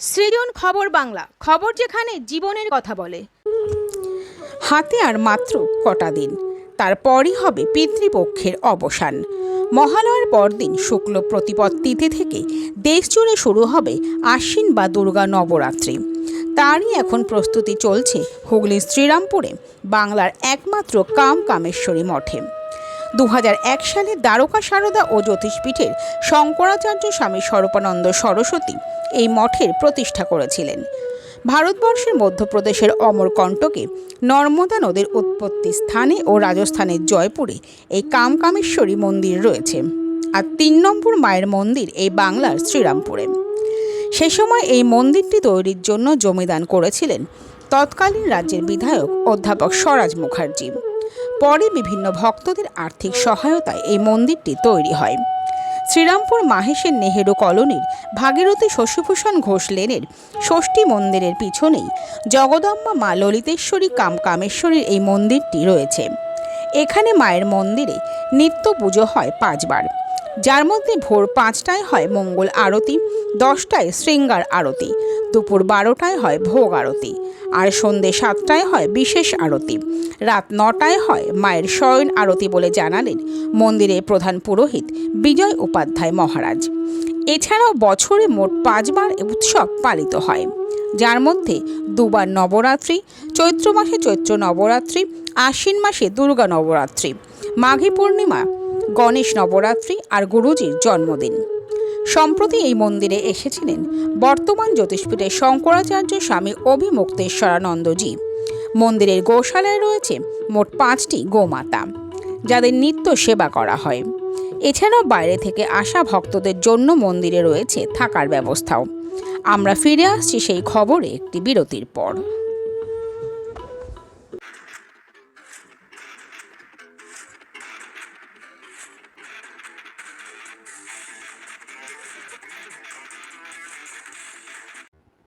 সৃজন খবর বাংলা, খবর যেখানে জীবনের কথা বলে। হাতে আর মাত্র কটা দিন, তারপরই হবে পিতৃপক্ষের অবসান। মহালয়ার পরদিন শুক্ল প্রতিপদ তিথি থেকে দেশ জুড়ে শুরু হবে আশ্বিন বা দুর্গা নবরাত্রি। তারই এখন প্রস্তুতি চলছে হুগলির শ্রীরামপুরে, বাংলার একমাত্র কাম কামেশ্বরী মঠে দু সালে দ্বারকা সারদা ও জ্যোতিষপীঠের শঙ্করাচার্য স্বামী স্বরূপানন্দ সরস্বতী এই মঠের প্রতিষ্ঠা করেছিলেন। ভারতবর্ষের মধ্যপ্রদেশের অমরকণ্টকে নর্মদা নদীর উৎপত্তি স্থানে ও রাজস্থানের জয়পুরে এই কামকামেশ্বরী মন্দির রয়েছে আর তিন নম্বর মায়ের মন্দির এই বাংলার শ্রীরামপুরে। সে সময় এই মন্দিরটি তৈরির জন্য জমিদান করেছিলেন তৎকালীন রাজ্যের বিধায়ক অধ্যাপক স্বরাজ মুখার্জি। পরে বিভিন্ন ভক্তদের আর্থিক সহায়তায় এই মন্দিরটি তৈরি হয়। শ্রীরামপুর মাহেশের নেহেরু কলোনির ভাগীরথী শশীভূষণ ঘোষ লেনের ষষ্ঠী মন্দিরের পিছনেই জগদম্বা মা ললিতেশ্বরী কাম কামেশ্বরীর এই মন্দিরটি রয়েছে। এখানে মায়ের মন্দিরে নিত্য পুজো হয় পাঁচবার। যার মধ্যে ভোর পাঁচটায় হয় মঙ্গল আরতি, দশটায় শৃঙ্গার আরতি, দুপুর বারোটায় হয় ভোগ আরতি, আর সন্ধে সাতটায় হয় বিশেষ আরতি। রাত নটায় হয় মায়ের শয়ন আরতি বলে জানালেন মন্দিরের প্রধান পুরোহিত বিজয় উপাধ্যায় মহারাজ। এছাড়াও বছরে মোট পাঁচবার উৎসব পালিত হয়। যার মধ্যে দুবার নবরাত্রি, চৈত্র মাসে চৈত্র নবরাত্রি, আশ্বিন মাসে দুর্গা নবরাত্রি, মাঘী পূর্ণিমা গণেশ নবরাত্রি আর গুরুজির জন্মদিন। সম্প্রতি এই মন্দিরে এসেছিলেন বর্তমান জ্যোতিষপীঠের শঙ্করাচার্য স্বামী অভিমুক্তেশ্বরানন্দজি। মন্দিরের গোশালায় রয়েছে মোট পাঁচটি গোমাতা, যাদের নিত্য সেবা করা হয়। এছাড়াও বাইরে থেকে আসা ভক্তদের জন্য মন্দিরে রয়েছে থাকার ব্যবস্থাও। আমরা ফিরে আসছি সেই খবরে একটি বিরতির পর।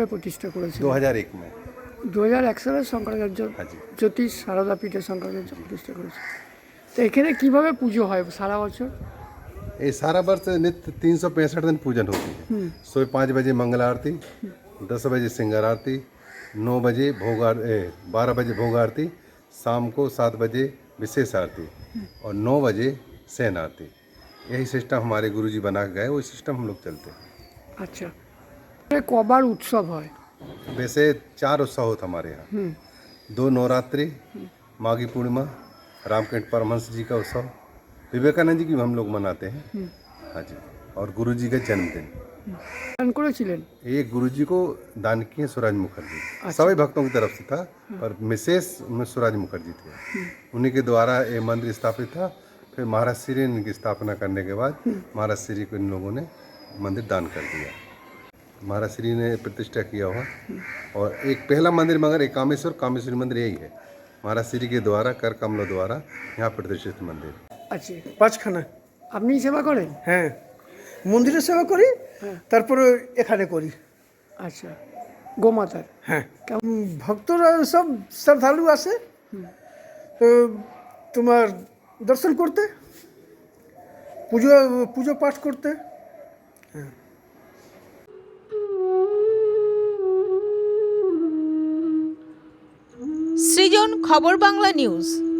কবে প্রতিষ্ঠা করেছিল 2001 में দু হাজার এক সালে শঙ্করাচার্য हाँ जी জ্যোতিষ সারদা পীঠে শঙ্করাচার্য প্রতিষ্ঠা করেছে তো এখানে কিভাবে পুজো হয় সারা বছর ये सारा वर्ष नित्य तीन सौ पैंसठ दिन पूजन होती है सुबह पाँच बजे मंगल आरती दस बजे सिंगार आरती नौ बजे भोग आर- ए, बारह बजे भोग आरती शाम को सात बजे विशेष आरती और नौ बजे सैन आरती यही सिस्टम हमारे गुरुजी बना के गए वही सिस्टम हम लोग चलते हैं আচ্ছা कबार उत्सव है। वैसे चार उत्सव होते हमारे यहाँ। हम्म। दो नवरात्रि माघी पूर्णिमा रामकृष्ण परमहंस जी का उत्सव। विवेकानंद जी की हम लोग मनाते हैं। हम्म। हाँ जी। और गुरु जी का जन्मदिन। हम्म। ये गुरु जी को दान किए सूरज मुखर्जी। अच्छा। सभी भक्तों की तरफ़ से था हाँ। पर मिसेस सूरज मुखर्जी थे। उन्हीं के द्वारा ये मंदिर स्थापित था। फिर महाराज श्री ने इनकी स्थापना करने के बाद महाराज श्री को इन लोगों ने मंदिर दान कर दिया। महाराज श्री ने प्रतिष्ठा किया हुआ और एक पहला मंदिर मगर एक कामेश्वर कामेश्वरी मंदिर यही है महाराज श्री के द्वारा कर कमलों द्वारा यहाँ प्रतिष्ठित मंदिर আচ্ছা পাঁচখানা আপনি সেবা করেন হ্যাঁ মন্দিরে সেবা করি তারপরে এখানে করি আচ্ছা গোমাতার হ্যাঁ কেমন ভক্তরা সব শ্রদ্ধালু আসে তো তোমার দর্শন করতে পুজো পুজো পাঠ করতে খবর বাংলা নিউজ।